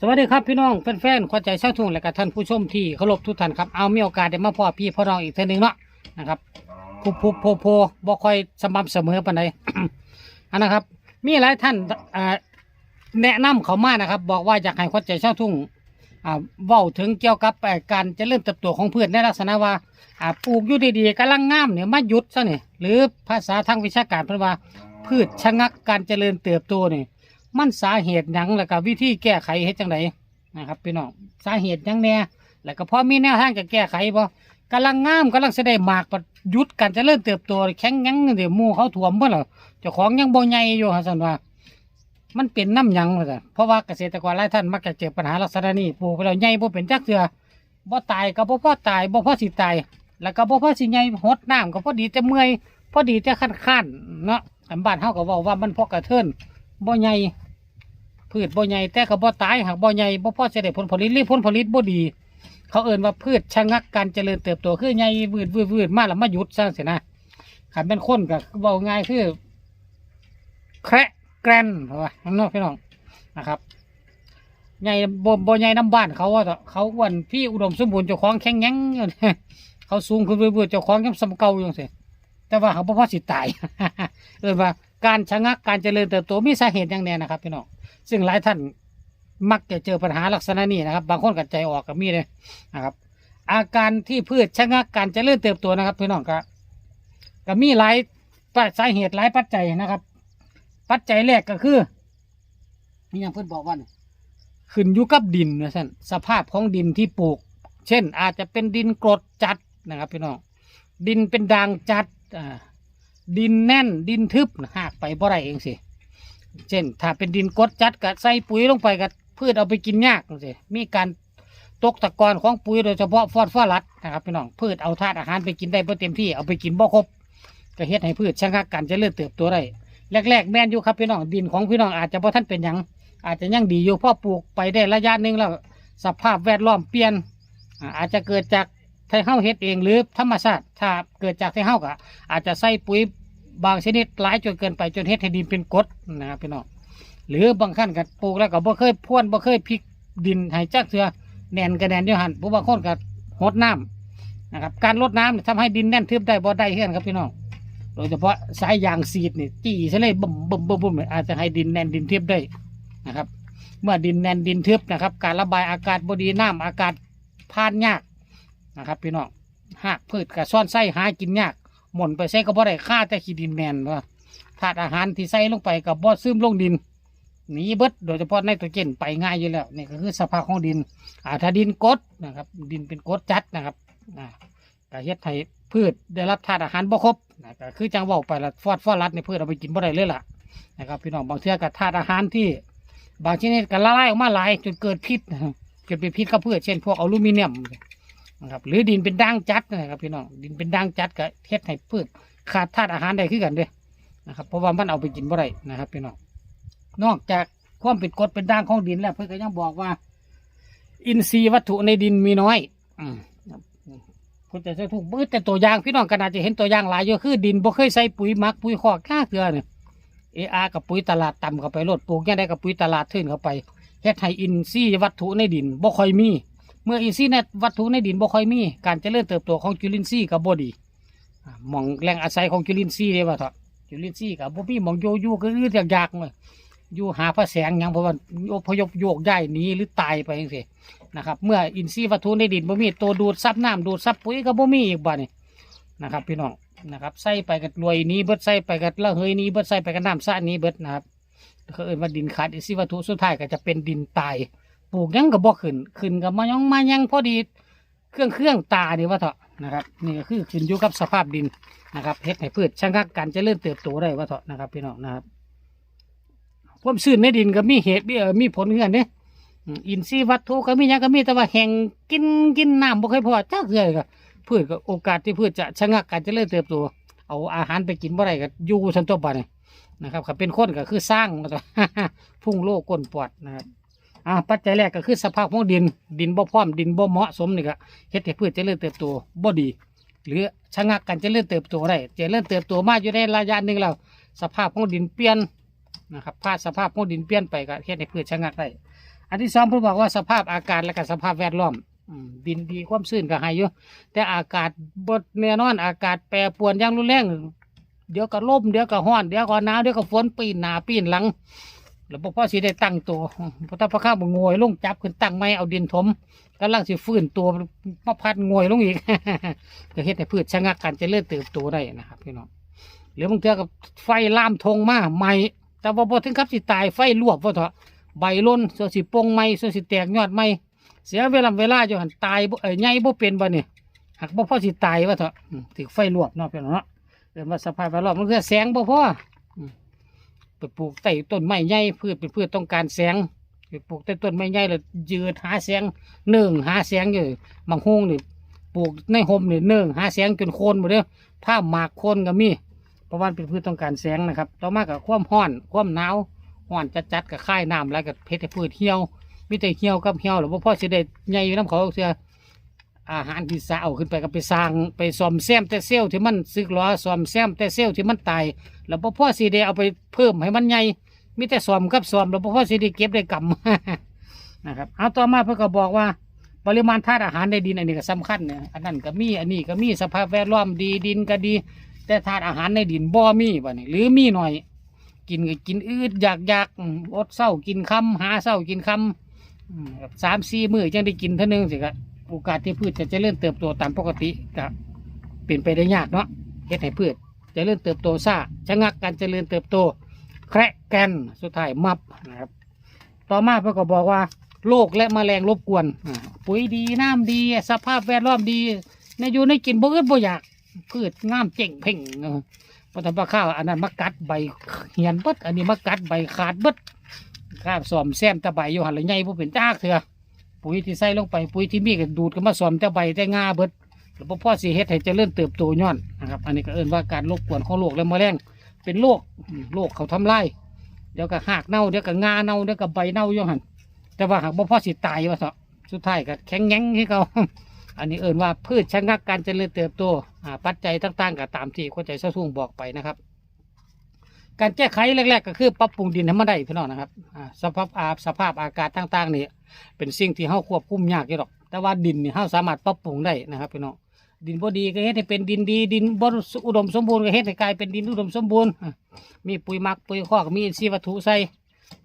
สวัสดีครับพี่น้องแฟนๆขวัญใจชาวทุ่งและก็ท่านผู้ชมที่เคารพทุกท่านครับเอามีโอกาสได้มาพ่อพี่พ่อน้องอีกเท่านึงเนาะนะครับผู้ผู้โพโพบ่ค่อยสม่ำเสมอปานใด อันนะครับ มีหลายท่านอ่าแนะนำเขามานะครับ บอกว่าอยากให้ขวัญใจชาวทุ่งอ่าเว้าถึงเกี่ยวกับเอ่อการเจริญเติบโตของพืชในลักษณะว่าอ่าปลูกอยู่ดีๆกำลังงามเนี่ยมาหยุดซะเนี่ยหรือภาษาทางวิชาการเพิ่นว่าพืชชะงักการเจริญเติบโตเนี่ย มันสาเหตุหยังแล้วก็วิธีแก้ไขเฮ็ดจังไดนะครับพี่น้องสาเหตุหยังแน่แล้วก็พอมีแนวทางจะแก้ไขบ่กำลังงามกำลังแสไดงหมากประยุทธ์การเริญเติบโตแข็งยังเดี๋ยวหมู่เขาถ่วมเบ่ล่ะเจ้าของยังบ่ใหญ่อยู่ฮะซั่นว่า มันเป็นน้ำหยังว่าซั่นเพราะว่าเกษตรกรหลายท่านมักจะเจอปัญหาลักษณะนี้ปลูกไปแล้วใหญ่บ่เป็นจักเทื่อบ่ตายก็บ่พอตายบ่พอสิตาย แล้วก็บ่พอสิใหญ่หดน้ำก็พอดีแต่เมื่อยพอดีแต่ขั้นขั้นๆเนาะอันบ้านเฮาก็เว้าว่ามันพอกระเทินบ่ใหญ่ พืชบ่ใหญ่แต่ก็บ่ตายหากบ่ใหญ่บ่พอจะได้ผลผลิตหรือผลผลิตบ่ดี เขาเอ่นว่าพืชชะงักการเจริญเติบโตคือใหญ่วืดวืดวืดมาแล้วมาหยุดซะสินะขันเป็นคนก็เว้าง่ายคือแคระแกรนเพราะว่าน้องพี่น้องนะครับใหญ่บ่บ่ใหญ่น้ำบ้านเขาว่าเถอเขาอ้วนพี่อุดมสมบูรณ์เจ้าของแข็งแงอยู่เขาสูงขึ้นเรื่อยๆเจ้าของยังสำเก่าอยู่สิแต่ว่าเขาบ่พอสิตายเออว่าการชะงักการเจริญเติบโตมีสาเหตุอย่างแน่นะครับพี่น้อง ซึ่งหลายท่านมักจะเจอปัญหาลักษณะนี้นะครับ บางคนกัดใจออกกับมีเลยนะครับ อาการที่พืชชะงักการเจริญเติบโตนะครับพี่น้องก็ก็มีหลายปัจสาเหตุหลายปัจจัยนะครับ ปัจจัยแรกก็คือนี่ยังเพิ่นบอกว่าขึ้นอยู่กับดินนะท่านสภาพของดินที่ปลูก เช่น อาจจะเป็นดินกรดจัดนะครับพี่น้องดินเป็นด่างจัดดินแน่นดินทึบหากไปบ่ได้เองสิ เช่น ถ้าเป็นดินกดจัดก็ใส่ปุ๋ยลงไปก็พืชเอาไปกินยากสิมีการตกตะกอนของปุ๋ยโดยเฉพาะฟอสฟอรัสนะครับพี่น้องพืชเอาธาตุอาหารไปกินได้บ่เต็มที่เอาไปกินบ่ครบก็เฮ็ดให้พืชชะงักการเจริญเติบโตได้แรกๆ แม่นอยู่ครับพี่น้องดินของพี่น้องอาจจะบ่ท่านเป็นหยังอาจจะยังดีอยู่พอปลูกไปได้ระยะหนึ่งแล้วสภาพแวดล้อมเปลี่ยน อาจจะเกิดจากไทยเฮาเฮ็ดเองหรือธรรมชาติถ้าเกิดจากไทยเฮาก็อาจจะใส่ปุ๋ย บางชนิดหลายจนเกินไปจนเฮ็ดให้ดินเป็นกรดนะครับพี่น้องหรือบางขั้นก็ปลูกแล้วก็บ่เคยพ่วนบ่เคยพลิกดินให้จักเทื่อแน่นกระแน่นอยู่หั่นผู้บางคนก็หดน้ำนะครับการลดน้ำนี่ทำให้ดินแน่นทึบได้บ่ได้เฮือนครับพี่น้องโดยเฉพาะสายยางซีดนี่จี้ซะเลยบ่มบ่มบ่มบ่มอาจจะให้ดินแน่นดินทึบได้นะครับ เมื่อดินแน่นดินทึบนะครับ การระบายอากาศบ่ดีน้ำอากาศผ่านยากนะครับ พี่น้องหากพืชกับซ่อนไส้หากินยาก หม่นไปใส่ก็บ่ได้ค่าแต่ขี้ดินแมนว่าธาตุอาหารที่ใส่ลงไปกับบ่ซึมลงดินหนีเบิดโดยเฉพาะไนโตรเจนไปง่ายอยู่แล้วนี่ก็คือสภาพของดินอ่าถ้าดินกรดนะครับ ดินเป็นกรดจัดนะครับอ่าก็เฮ็ดให้พืชได้รับธาตุอาหารบ่ครบนะก็คือจังเว่าไปละฟอดฟอดรัดในพืชเอาไปกินบ่ได้เลยล่ะนะครับพี่น้องบางเทื่อกับธาตุอาหารที่บางชนิดก็ละลายออกมาหลายจนเกิดพิษจนเป็นพิษกับพืชเช่นพวกอลูมิเนียม นะครับ หรือดินเป็นด่างจัดนะครับพี่น้องดินเป็นด่างจัดก็เฮ็ดให้พืชขาดธาตุอาหารได้คือกันเด้นะครับเพราะว่ามันเอาไปกินบ่ได้นะครับพี่น้องนอกจากความเป็นกรดเป็นด่างของดินแล้วเพื่อนก็ยังบอกว่า อินทรีย์วัตถุในดินมีน้อยอืมคุณจะใช้ถูกมือแต่ตัวอย่างพี่น้องก็น่าจะเห็นตัวอย่างหลายอยู่คือดินบ่เคยใส่ปุ๋ยมักปุ๋ยคอกค่าเกลือเนี่ยเออากับปุ๋ยตลาดต่ำเข้าไปลดปลูกยังได้กับปุ๋ยตลาดทื่นเข้าไปเฮ็ดให้อินทรีย์วัตถุในดินบ่ค่อยมี เมื่ออินทรีย์ในวัตถุในดินบ่ค่อยมี การเจริญเติบโตของจุลินทรีย์กับบ่ดีอ่าหมองแหล่งอาศัยของจุลินทรีย์เลยว่าเถอะจุลินทรีย์กับบ่มีหมองอยู่อยู่ก็อืดอยากๆเลยอยู่หาพระแสงหยังเพราะว่าอพยพโยกย้ายหนีหรือตายไปจังซี่นะครับเมื่ออินทรีย์วัตถุในดินบ่มีตัวดูดซับน้ำดูดซับปุ๋ยก็บ่มีอีกบ่นี่นะครับ พี่น้องนะครับใส่ไปกับรวยหนี้เบิดใส่ไปกับละเฮยหนี้เบิดใส่ไปกับน้ำสะหนี้เบิดนะครับเขาเอ่ยว่าดินขาดอินทรีย์วัตถุสุดท้ายก็จะเป็นดินตาย ลูกยังก็บ่ขึ้นขึ้นกับมายังมายังพอดีเครื่องเครื่องตานี่ว่าเถอะนะครับนี่ก็คือขึ้นอยู่กับสภาพดินนะครับเฮ็ดให้พืชชะงักการเจริญเติบโตได้ว่าเถอะนะครับพี่น้องนะครับความชื้นในดินก็มีเหตุมีเออมีผลเหมือนเนี่ยอินทรีย์วัตถุก็มีหยังก็มีแต่ว่าแห้งกินกินน้ำบ่เคยพอจักเทื่อก็พืชก็โอกาสที่พืชจะชะงักการเจริญเติบโตเอาอาหารไปกินบ่ได้ก็อยู่ชันตัวบัดนี่นะครับถ้าเป็นคนก็คือสร้างว่าเถอะพุ่งโลกก้นปอดนะครับ อ่าปัจจัยแรกก็คือสภาพของดิน ดินบ่พร้อมดินบ่เหมาะสมนี่ก็เฮ็ดให้พืชเจริญเติบโตบ่ดี หรือชะงักการเจริญเติบโตได้เจริญเติบโตมาอยู่ในระยะหนึ่งแล้วสภาพของดินเปลี่ยนนะครับภาพสภาพของดินเปลี่ยนไปก็เฮ็ดให้พืชชะงักได้อันที่สองเพิ่นบอกว่าสภาพอากาศและก็สภาพแวดล้อมดินดีความชื้นก็ให้อยู่แต่อากาศบดแน่นอนอากาศแปรปรวนอย่างรุนแรงเดี๋ยวก็ลมเดี๋ยวก็ร้อนเดี๋ยวก็หนาวเดี๋ยวก็ฝนปีนหนาปีนหลัง แล้วพ่อสิได้ตั้งตัวพระตาพระข้าบงวยลงจับขึ้นตั้งไม้เอาดินถมกำลังสิฟื้นตัวมาพัดงวยลงอีกก็เฮ็ดให้พืชชะงักการเจริญเติบโตได้นะครับพี่น้องหรือบางเทื่อกับไฟล่ามทงมาใหม่ แต่ว่าพอถึงครับสิตายไฟลวกพ่อเถอะใบล้นส่วนสิปงไม้ส่วนสิแตกยอดไม้เสียเวลาเวลาอยู่หันตายบ่เอ้ยใหญ่บ่เป็นบ่เนี่ยหากบ่พอสิตายว่าเถอะถึงไฟลวกเนาะพี่น้องเนาะเรียกว่าสภาพแวดล้อมมันคือแสงบ่พอ ไปปลูกใต้ต้นไม้ใหญ่พืชเป็นพืชต้องการแสงไปปลูกใต้ต้นไม้ใหญ่แล้วยืดหาแสงเนื่งหาแสงอยู่บางฮงนี่ปลูกในห่มนี่เนื่งหาแสงจนโคนหมดเลยผ้าหมากโคนก็มีเพราะว่าเป็นพืชต้องการแสงนะครับ ต่อมากับความร้อนความหนาวร้อนจัดๆกับค่ายน้ำแล้วกับเพชรพืชเหี่ยวมีแต่เหี่ยวกับเหี่ยวหรือว่าพ่อเสิได้ใหญ่อยู่น้ำเขาเสีย อาหารที่สะเอาขึ้นไปก็ไปสร้างไปซ่อมแซมแต่เซลล์ที่มันซึกหรอซ่อมแซมแต่เซลล์ที่มันตายแล้วพ่อสีได้เอาไปเพิ่มให้มันใหญ่มีแต่สวมกับสวมแล้วพ่อสีได้เก็บได้กำนะครับเอาต่อมาเพื่อก็บอกว่า ปริมาณธาตุอาหารในดินอันนี้ก็สำคัญเนี่ยอันนั้นก็มีอันนี้ก็มีสภาพแวดล้อมดีดินก็ดี แต่ธาตุอาหารในดินบ่มีบ่นี่หรือมีหน่อย กินก็กินอืดอยากอยากอดเศร้ากินคำหาเศร้ากินคำอืมสามสี่มื้อจังได้กินเท่านึงสิก็ โอกาสที่พืชจะเจริญเติบโตตามปกติก็เป็นไปได้ยากเนาะเฮ็ดให้พืชจเจริญเติบโตซ่าชะงักการเจริญเติบโต แคระแกนสุดท้ายมับนะครับ ต่อมาเพื่อก็บอกว่าโรคและแมลงรบกวน ปุ๋ยดีน้ำดี สภาพแวดล้อมดีในอยู่ในกินบ่อึดบ่อยาก พืชงามเจ๋งเพ่งเนาะพอทำปลาข้าวอันนั้นมากัดใบเหียนเบิดอันนี้มากัดใบขาดเบิดข้าวสอมแซมตะใบอยู่หันเลยใหญ่บ่เป็นจากเถื่อ ปุ๋ยที่ใส่ลงไปปุ๋ยที่มีก็ดูดกันมาสอมแต่ใบแต่งาเบิดแล้วพ่อสิเฮ็ดให้เจริญเติบโตย้อนนะครับ อันนี้ก็เอิ้นว่าการรบกวนของโรคและแมลงเป็นโรคโรคเขาทำลายเดี๋ยวก็หากเน่าเดี๋ยวก็งาเน่าเดี๋ยวก็ใบเน่ายู่หันแต่ว่าหากบ่พ่อสิตายว่าเถอะสุดท้ายก็แข็งแงงให้เขาอันนี้เอิ้นว่าพืชชะงักการเจริญเติบโตอ่าปัจจัยต่างๆก็ตามที่เข้าใจเส้าทุ่งบอกไปนะครับ การแก้ไขแรก ๆ ก็คือปรับปรุงดินให้มันได้พี่น้องนะครับอ่าสภาพอาสภาพอากาศต่างๆนี่เป็นสิ่งที่เฮาควบคุมยากอยู่หรอก แต่ว่าดินนี่เฮาสามารถปรับปรุงได้นะครับพี่น้องดินบ่ดีก็เฮ็ดให้เป็นดินดีดินบ่อุดมสมบูรณ์ก็เฮ็ดให้กลายเป็นดินอุดมสมบูรณ์อะมีปุ๋ยหมักปุ๋ยคอกมีอินทรีย์วัตถุใส่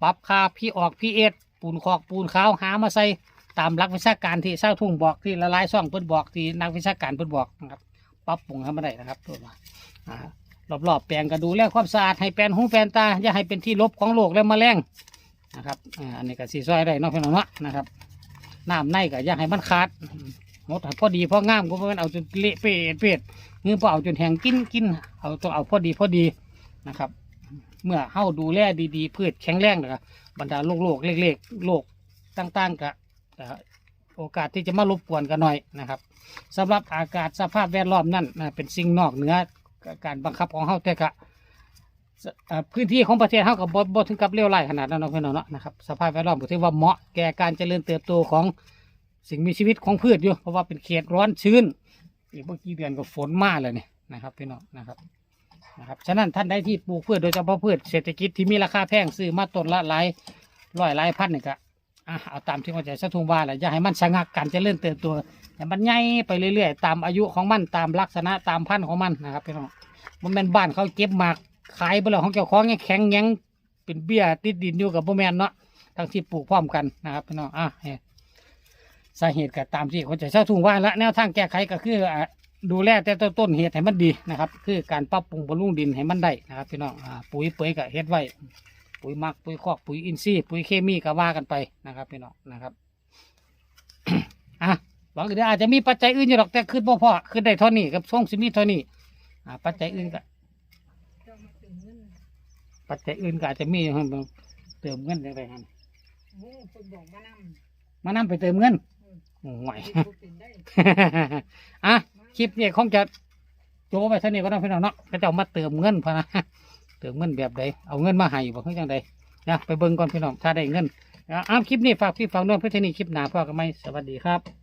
ปรับค่าพี่ออกพี่เอ็ดปูนคอกปูนขาวหามาใส่ตามหลักวิชาการที่เศร้าทุ่งบอกที่ละลายซ่องเพิ่นบอกที่นักวิชาการเพิ่นบอกนะครับปรับปรุงให้มันได้นะครับตัวว่าอ่า รอบๆแปลงก็ดูแลความสะอาดให้แปลนหูแปลนตาอย่าให้เป็นที่ลบของโรคและแมลงนะครับอันนี้ก็สีซอยได้เนาะพี่น้องเนาะนะครับน้ำในก็อย่าให้มันขาดหมดพอดีพองามก็มันเอาจนเละเปะเปะเงื่อพอเอาจนแห้งกินกินเอาต้องเอาพอดีพอดีนะครับ เมื่อเฮาดูแลดีๆพืชแข็งแรงนะครับบรรดาโรคโรคเล็กๆโรคต่างๆก็ก็โอกาสที่จะมารบกวนกันหน่อยนะครับสำหรับอากาศสภาพแวดล้อมนั่นเป็นสิ่งนอกเหนือ การบังคับของเฮาแต่ก็สเอ่อพื้นที่ของประเทศเฮากับบ่ถึงกับเลี้ยวร้ายขนาดนั้นเนาะเพื่อนเนาะนะครับสภาพแวดล้อมถือว่าเหมาะแก่การเจริญเติบโตของสิ่งมีชีวิตของพืชอยู่เพราะว่าเป็นเขตร้อนชื้นอีกเมื่อกี่เดือนก็ฝนมาเลยเนี่ยนะครับพี่น้องนะครับนะครับฉะนั้นท่านใดที่ปลูกพืชโดยเฉพาะพืชเศรษฐกิจที่มีราคาแพงซื้อมาต้นละหลายร้อยหลายพันนี่ก็ อะเอาตามที่ว่าใจสะทุงว่าแหละอย่าให้มันชะงักการเจริญเติบโตให้มันใหญ่ไปเรื่อยๆ ตามอายุของมันตามลักษณะตามพันธุ์ของมันนะครับพี่น้องมันเป็นบ้านเขาเก็บหมากขายไปแล้วของเจ้าของยังแข็งแยังเป็นเบี้ยติดดินอยู่กับโบแมนเนาะทั้งที่ปลูกพร้อมกันนะครับพี่น้องอะสาเหตุก็ตามที่เขาจะเช่าทุ่งว่าและแนวทางแก้ไขก็คืออดูแลแต่ต้นเหตุให้มันดีนะครับ คือการปรับปรุงบำรุงดินให้มันได้นะครับพี่น้องอ่าปุ๋ยเปื่อยก็เฮ็ดไว้ ปุ๋ยมักปุ๋ยคอกปุ๋ยอินทรีย์ปุ๋ยเคมีก็ว่ากันไปนะครับพี่น้องนะครับอะหวังเดี๋ยวอาจจะมีปัจจัยอื่นอยู่หรอกแต่คือบ่พอคือได้เท่านี้กับช่องสิมีเท่านี้อ่าปัจจัยอื่นก็ปัจจัยอื่นก็อาจจะมีให้มันเติมเงินอะไรกันมานำมานำไปเติมเงินโอ้ยอะคลิปเนี้คงจะโจไปเท่านี้ก็ต้องพี่น้องเนาะก็จะมาเติมเงินพะนะ เติมเงินแบบใดเอาเงินมาให้บ่คือจังใดนะไปเบิ่งก่อนพี่น้องถ้าได้เงินอะอะคลิปนี้ฝากพี่ฝากน้องเพื่อนที่นี่คลิปหนาพ่อกันไหมสวัสดีครับ